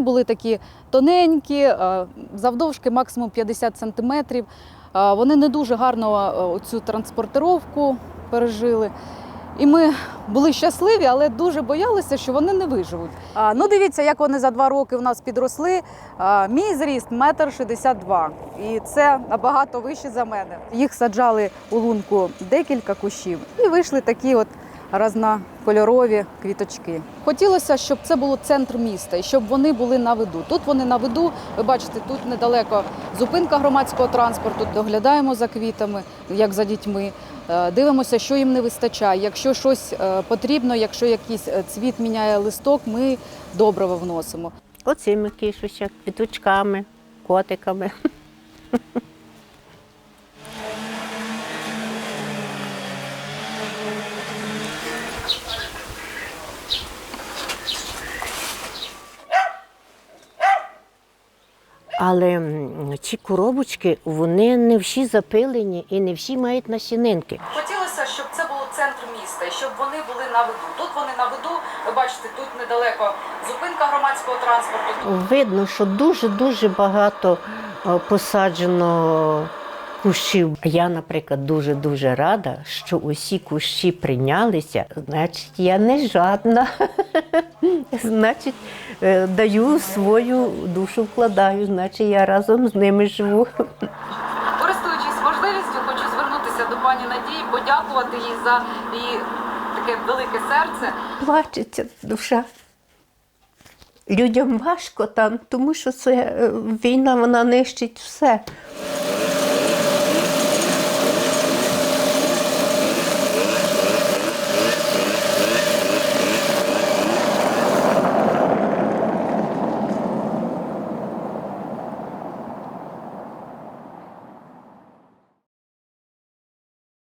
були такі тоненькі, е, завдовжки максимум 50 сантиметрів. Е, Вони не дуже гарно е, цю транспортировку пережили. І ми були щасливі, але дуже боялися, що вони не виживуть. А, ну дивіться, як вони за два роки в нас підросли. А, мій зріст метр шістдесят два, і це набагато вище за мене. Їх саджали у лунку декілька кущів, і вийшли такі от разнокольорові квіточки. Хотілося, щоб це було центр міста і щоб вони були на виду. Тут вони на виду. Ви бачите, тут недалеко зупинка громадського транспорту. Доглядаємо за квітами, як за дітьми. Е, Дивимося, що їм не вистачає. Якщо щось е, потрібно, якщо якийсь е, цвіт міняє листок, ми добриво вносимо. Оцими кишуся, квіточками, котиками. Але ці коробочки, вони не всі запилені і не всі мають насінинки. Хотілося, щоб це було центр міста, і щоб вони були на виду. Тут вони на виду. Ви бачите, тут недалеко зупинка громадського транспорту. Видно, що дуже-дуже багато е, посаджено кущів. Я, наприклад, дуже-дуже рада, що усі кущі прийнялися. Значить, я не жадна. Значить, е, даю свою душу вкладаю, значить, я разом з ними живу. Користуючись можливістю, хочу звернутися до пані Надії, подякувати їй за її таке велике серце. Плачеться душа. Людям важко там, тому що це е, війна, вона нищить все.